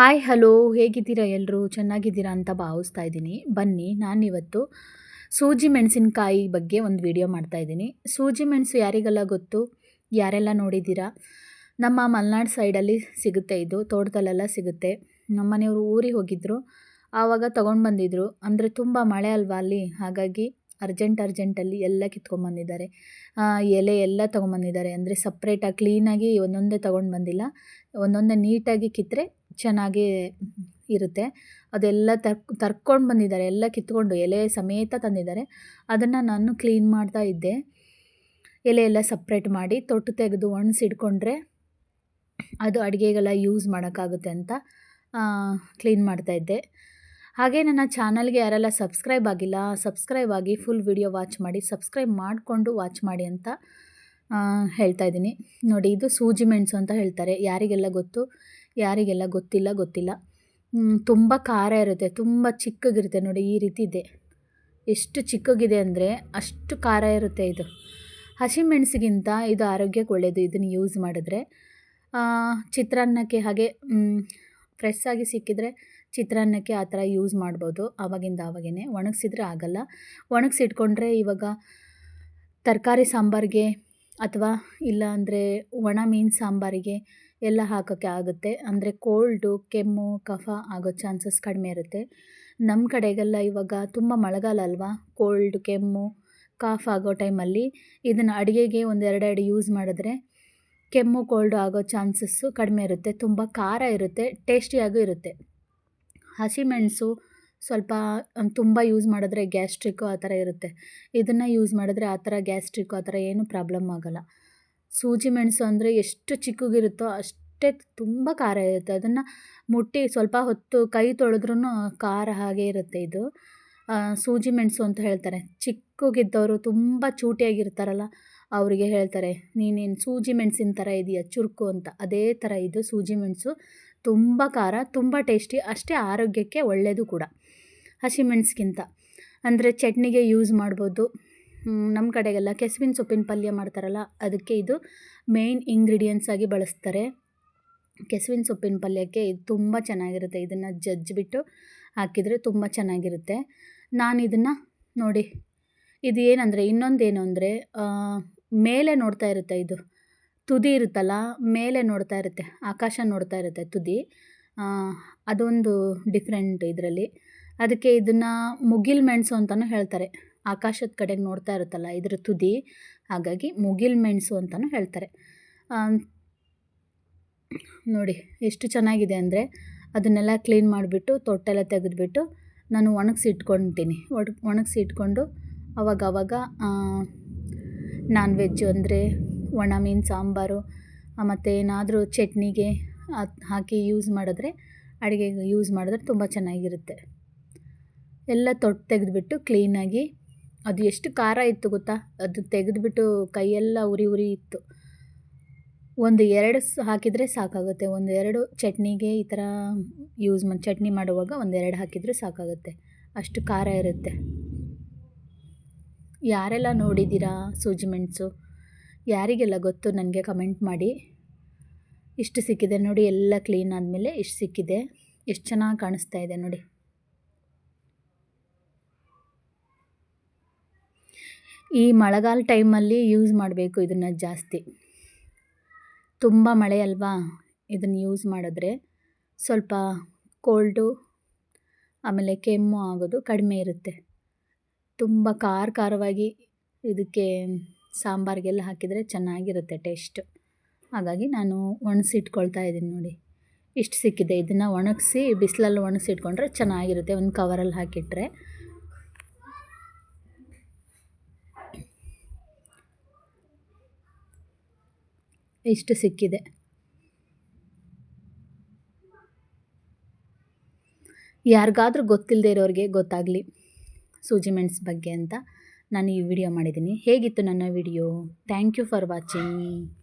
Hi hello ಹೇಗಿದ್ದೀರಾ ಎಲ್ಲರೂ ಚೆನ್ನಾಗಿದ್ದೀರಾ ಅಂತ ಭಾವಿಸ್ತಾ ಇದ್ದೀನಿ. ಬನ್ನಿ, ನಾನಿವತ್ತು ಸೂಜಿ ಮೆಣಸಿನಕಾಯಿ ಬಗ್ಗೆ ಒಂದು ವಿಡಿಯೋ ಮಾಡ್ತಾ ಇದ್ದೀನಿ. ಸೂಜಿ ಮೆಣಸು ಯಾರಿಗೆಲ್ಲ ಗೊತ್ತು? ಯಾರೆಲ್ಲ ನೋಡಿದ್ದೀರಾ? ನಮ್ಮ ಮಲೆನಾಡು ಸೈಡಲ್ಲಿ ಸಿಗುತ್ತೆ ಇದು. ತೋಟದಲ್ಲೆಲ್ಲ ಸಿಗುತ್ತೆ. ನಮ್ಮ ಮನೆಯವರು ಊರಿಗೆ ಹೋಗಿದ್ದರು ಆವಾಗ ತೊಗೊಂಡು ಬಂದಿದ್ದರು ಅಂದರೆ ತುಂಬ ಮಳೆ ಅಲ್ವಾ ಅಲ್ಲಿ? ಹಾಗಾಗಿ ಅರ್ಜೆಂಟ್ ಅರ್ಜೆಂಟಲ್ಲಿ ಎಲ್ಲ ಕಿತ್ಕೊಂಡ್ಬಂದಿದ್ದಾರೆ ಎಲೆ ಎಲ್ಲ ತೊಗೊಂಬಂದಿದ್ದಾರೆ ಅಂದರೆ ಸಪ್ರೇಟಾಗಿ ಕ್ಲೀನಾಗಿ ಒಂದೊಂದೇ ತೊಗೊಂಡು ಬಂದಿಲ್ಲ. ಒಂದೊಂದೇ ನೀಟಾಗಿ ಕಿತ್ತರೆ ಚೆನ್ನಾಗಿ ಇರುತ್ತೆ. ಅದೆಲ್ಲ ತರ್ಕ್, ತರ್ಕೊಂಡು ಬಂದಿದ್ದಾರೆ. ಎಲ್ಲ ಕಿತ್ಕೊಂಡು ಎಲೆ ಸಮೇತ ತಂದಿದ್ದಾರೆ. ಅದನ್ನು ನಾನು ಕ್ಲೀನ್ ಮಾಡ್ತಾ ಇದ್ದೆ. ಎಲೆ ಎಲ್ಲ ಸಪ್ರೇಟ್ ಮಾಡಿ ತೊಟ್ಟು ತೆಗೆದು ಒಣಸಿಡ್ಕೊಂಡ್ರೆ ಅದು ಅಡುಗೆಗೆಲ್ಲ ಯೂಸ್ ಮಾಡೋಕ್ಕಾಗುತ್ತೆ ಅಂತ ಕ್ಲೀನ್ ಮಾಡ್ತಾ ಇದ್ದೆ. ಹಾಗೆ ನನ್ನ ಚಾನಲ್ಗೆ ಯಾರೆಲ್ಲ ಸಬ್ಸ್ಕ್ರೈಬ್ ಆಗಿಲ್ಲ, ಸಬ್ಸ್ಕ್ರೈಬ್ ಆಗಿ ಫುಲ್ ವಿಡಿಯೋ ವಾಚ್ ಮಾಡಿ, ಸಬ್ಸ್ಕ್ರೈಬ್ ಮಾಡಿಕೊಂಡು ವಾಚ್ ಮಾಡಿ ಅಂತ ಹೇಳ್ತಾ ಇದ್ದೀನಿ. ನೋಡಿ, ಇದು ಸೂಜಿ ಮೆಣಸು ಅಂತ ಹೇಳ್ತಾರೆ. ಯಾರಿಗೆಲ್ಲ ಗೊತ್ತು? ಯಾರಿಗೆಲ್ಲ ಗೊತ್ತಿಲ್ಲ ಗೊತ್ತಿಲ್ಲ. ತುಂಬ ಖಾರ ಇರುತ್ತೆ, ತುಂಬ ಚಿಕ್ಕಗಿರುತ್ತೆ ನೋಡಿ ಈ ರೀತಿ ಇದೆ. ಎಷ್ಟು ಚಿಕ್ಕಗಿದೆ ಅಂದರೆ ಅಷ್ಟು ಖಾರ ಇರುತ್ತೆ ಇದು. ಹಸಿಮೆಣಸಿಗಿಂತ ಇದು ಆರೋಗ್ಯಕ್ಕೆ ಒಳ್ಳೆಯದು ಇದನ್ನು ಯೂಸ್ ಮಾಡಿದ್ರೆ. ಚಿತ್ರಾನ್ನಕ್ಕೆ ಹಾಗೆ ಫ್ರೆಶ್ ಆಗಿ ಸಿಕ್ಕಿದರೆ ಚಿತ್ರಾನ್ನಕ್ಕೆ ಆ ಥರ ಯೂಸ್ ಮಾಡ್ಬೋದು. ಆವಾಗಿಂದ ಆವಾಗೇ ಒಣಗಿಸಿದ್ರೆ ಆಗೋಲ್ಲ. ಒಣಗಿಸಿಟ್ಕೊಂಡ್ರೆ ಇವಾಗ ತರಕಾರಿ ಸಾಂಬಾರಿಗೆ ಅಥವಾ ಇಲ್ಲ ಅಂದರೆ ಒಣ ಮೀನು ಸಾಂಬಾರಿಗೆ ಎಲ್ಲ ಹಾಕೋಕ್ಕೆ ಆಗುತ್ತೆ. ಅಂದರೆ ಕೋಲ್ಡು ಕೆಮ್ಮು, ಕಫ ಆಗೋ ಚಾನ್ಸಸ್ ಕಡಿಮೆ ಇರುತ್ತೆ. ನಮ್ಮ ಕಡೆಗೆಲ್ಲ ಇವಾಗ ತುಂಬ ಮಳೆಗಾಲ ಅಲ್ವಾ? ಕೋಲ್ಡ್ ಕೆಮ್ಮು, ಕಾಫ್ ಆಗೋ ಟೈಮಲ್ಲಿ ಇದನ್ನು ಅಡುಗೆಗೆ ಒಂದೆರಡೆರಡು ಯೂಸ್ ಮಾಡಿದ್ರೆ ಕೆಮ್ಮು ಕೋಲ್ಡು ಆಗೋ ಚಾನ್ಸಸ್ಸು ಕಡಿಮೆ ಇರುತ್ತೆ. ತುಂಬ ಖಾರ ಇರುತ್ತೆ, ಟೇಸ್ಟಿಯಾಗೂ ಇರುತ್ತೆ. ಹಸಿಮೆಣಸು ಸ್ವಲ್ಪ ತುಂಬ ಯೂಸ್ ಮಾಡಿದ್ರೆ ಗ್ಯಾಸ್ಟ್ರಿಕ್ಕು ಆ ಥರ ಇರುತ್ತೆ. ಇದನ್ನು ಯೂಸ್ ಮಾಡಿದ್ರೆ ಆ ಥರ ಗ್ಯಾಸ್ಟ್ರಿಕ್ಕು ಆ ಥರ ಏನೂ ಪ್ರಾಬ್ಲಮ್ ಆಗೋಲ್ಲ. ಸೂಜಿ ಮೆಣಸು ಅಂದರೆ ಎಷ್ಟು ಚಿಕ್ಕಗಿರುತ್ತೋ ಅಷ್ಟೇ ತುಂಬ ಖಾರ ಇರುತ್ತೆ. ಅದನ್ನು ಮುಟ್ಟಿ ಸ್ವಲ್ಪ ಹೊತ್ತು ಕೈ ತೊಳೆದ್ರೂ ಖಾರ ಹಾಗೆ ಇರುತ್ತೆ ಇದು. ಸೂಜಿ ಮೆಣಸು ಅಂತ ಹೇಳ್ತಾರೆ. ಚಿಕ್ಕಗಿದ್ದವರು ತುಂಬ ಚೂಟಿಯಾಗಿರ್ತಾರಲ್ಲ, ಅವರಿಗೆ ಹೇಳ್ತಾರೆ, ನೀನೇನು ಸೂಜಿ ಮೆಣಸಿನ ಥರ ಇದೆಯಾ, ಚುರುಕು ಅಂತ. ಅದೇ ಥರ ಇದು ಸೂಜಿ ಮೆಣಸು. ತುಂಬ ಖಾರ, ತುಂಬ ಟೇಸ್ಟಿ, ಅಷ್ಟೇ ಆರೋಗ್ಯಕ್ಕೆ ಒಳ್ಳೆಯದು ಕೂಡ. ಹಸಿಮೆಣಸಿಗಿಂತ ಅಂದರೆ ಚಟ್ನಿಗೆ ಯೂಸ್ ಮಾಡ್ಬೋದು. ನಮ್ಮ ಕಡೆಗೆಲ್ಲ ಕೆಸುವಿನ ಸೊಪ್ಪಿನ ಪಲ್ಯ ಮಾಡ್ತಾರಲ್ಲ, ಅದಕ್ಕೆ ಇದು ಮೇಯ್ನ್ ಇಂಗ್ರೀಡಿಯೆಂಟ್ಸ್ ಆಗಿ ಬಳಸ್ತಾರೆ. ಕೆಸುವಿನ ಸೊಪ್ಪಿನ ಪಲ್ಯಕ್ಕೆ ಇದು ತುಂಬ ಚೆನ್ನಾಗಿರುತ್ತೆ, ಇದನ್ನು ಜಜ್ಜಿಬಿಟ್ಟು ಹಾಕಿದರೆ ತುಂಬ ಚೆನ್ನಾಗಿರುತ್ತೆ. ನಾನು ಇದನ್ನು ನೋಡಿ, ಇದು ಏನಂದರೆ, ಇನ್ನೊಂದೇನು ಅಂದರೆ ಮೇಲೆ ನೋಡ್ತಾ ಇರುತ್ತೆ ಇದು, ತುದಿ ಇರುತ್ತಲ್ಲ, ಮೇಲೆ ನೋಡ್ತಾ ಇರುತ್ತೆ, ಆಕಾಶ ನೋಡ್ತಾ ಇರುತ್ತೆ ತುದಿ. ಅದೊಂದು ಡಿಫ್ರೆಂಟ್ ಇದರಲ್ಲಿ. ಅದಕ್ಕೆ ಇದನ್ನು ಮುಗಿಲ್ ಮೆಣಸು ಅಂತಲೂ ಹೇಳ್ತಾರೆ. ಆಕಾಶದ ಕಡೆಗೆ ನೋಡ್ತಾ ಇರುತ್ತಲ್ಲ, ಇದರ ತುದಿ. ಹಾಗಾಗಿ ಮುಗಿಲ್ ಮೆಣಸು ಅಂತಲೂ ಹೇಳ್ತಾರೆ. ನೋಡಿ, ಎಷ್ಟು ಚೆನ್ನಾಗಿದೆ ಅಂದರೆ ಅದನ್ನೆಲ್ಲ ಕ್ಲೀನ್ ಮಾಡಿಬಿಟ್ಟು, ತೊಟ್ಟೆಲ್ಲ ತೆಗೆದುಬಿಟ್ಟು ನಾನು ಒಣಗಿಸಿ ಇಟ್ಕೊತೀನಿ ಒಡ್ ಒಣಗಿಸಿ ಇಟ್ಕೊಂಡು ಅವಾಗ ಅವಾಗ ನಾನ್ ವೆಜ್ ಅಂದರೆ ಒಣ ಮೀನು, ಸಾಂಬಾರು ಮತ್ತು ಏನಾದರೂ ಚಟ್ನಿಗೆ ಹಾಕಿ ಯೂಸ್ ಮಾಡಿದ್ರೆ, ಅಡುಗೆಗೆ ಯೂಸ್ ಮಾಡಿದ್ರೆ ತುಂಬ ಚೆನ್ನಾಗಿರುತ್ತೆ. ಎಲ್ಲ ತೊಟ್ಟು ತೆಗೆದುಬಿಟ್ಟು ಕ್ಲೀನಾಗಿ ಅದು ಎಷ್ಟು ಖಾರ ಇತ್ತು ಗೊತ್ತಾ? ಅದು ತೆಗೆದುಬಿಟ್ಟು ಕೈಯೆಲ್ಲ ಉರಿ ಉರಿ ಇತ್ತು. ಒಂದು ಎರಡು ಹಾಕಿದರೆ ಸಾಕಾಗುತ್ತೆ. ಒಂದು ಎರಡು ಚಟ್ನಿಗೆ ಈ ಥರ ಯೂಸ್ ಮಾಡಿ ಚಟ್ನಿ ಮಾಡುವಾಗ ಒಂದು ಎರಡು ಹಾಕಿದರೆ ಸಾಕಾಗುತ್ತೆ. ಅಷ್ಟು ಖಾರ ಇರುತ್ತೆ. ಯಾರೆಲ್ಲ ನೋಡಿದ್ದೀರಾ ಸೂಜಿ ಮೆಣಸು? ಯಾರಿಗೆಲ್ಲ ಗೊತ್ತು ನನಗೆ ಕಮೆಂಟ್ ಮಾಡಿ. ಇಷ್ಟು ಸಿಕ್ಕಿದೆ ನೋಡಿ, ಎಲ್ಲ ಕ್ಲೀನ್ ಆದಮೇಲೆ ಇಷ್ಟು ಸಿಕ್ಕಿದೆ. ಎಷ್ಟು ಚೆನ್ನಾಗಿ ಕಾಣಿಸ್ತಾ ಇದೆ ನೋಡಿ. ಈ ಮಳೆಗಾಲ ಟೈಮಲ್ಲಿ ಯೂಸ್ ಮಾಡಬೇಕು ಇದನ್ನು ಜಾಸ್ತಿ. ತುಂಬ ಮಳೆ ಅಲ್ವಾ? ಇದನ್ನು ಯೂಸ್ ಮಾಡಿದ್ರೆ ಸ್ವಲ್ಪ ಕೋಲ್ಡು, ಆಮೇಲೆ ಕೆಮ್ಮು ಆಗೋದು ಕಡಿಮೆ ಇರುತ್ತೆ. ತುಂಬ ಖಾರ ಖಾರವಾಗಿ ಇದಕ್ಕೆ ಸಾಂಬಾರಿಗೆಲ್ಲ ಹಾಕಿದರೆ ಚೆನ್ನಾಗಿರುತ್ತೆ ಟೇಸ್ಟು. ಹಾಗಾಗಿ ನಾನು ಒಣಸಿಟ್ಕೊಳ್ತಾ ಇದ್ದೀನಿ ನೋಡಿ. ಇಷ್ಟು ಸಿಕ್ಕಿದೆ. ಇದನ್ನು ಒಣಗಿಸಿ, ಬಿಸಿಲಲ್ಲಿ ಒಣಗಿಸಿಟ್ಕೊಂಡ್ರೆ ಚೆನ್ನಾಗಿರುತ್ತೆ. ಒಂದು ಕವರಲ್ಲಿ ಹಾಕಿಟ್ರೆ. ಇಷ್ಟು ಸಿಕ್ಕಿದೆ. ಯಾರಿಗಾದ್ರೂ ಗೊತ್ತಿಲ್ಲದೆ ಇರೋರಿಗೆ ಗೊತ್ತಾಗಲಿ ಸೂಜಿ ಮೆಣ್ಸ್ ಬಗ್ಗೆ ಅಂತ. ನಾನು ಈ ವಿಡಿಯೋ ಮಾಡಿದ್ದೀನಿ. ಹೇಗಿತ್ತು ನನ್ನ video? Thank you for watching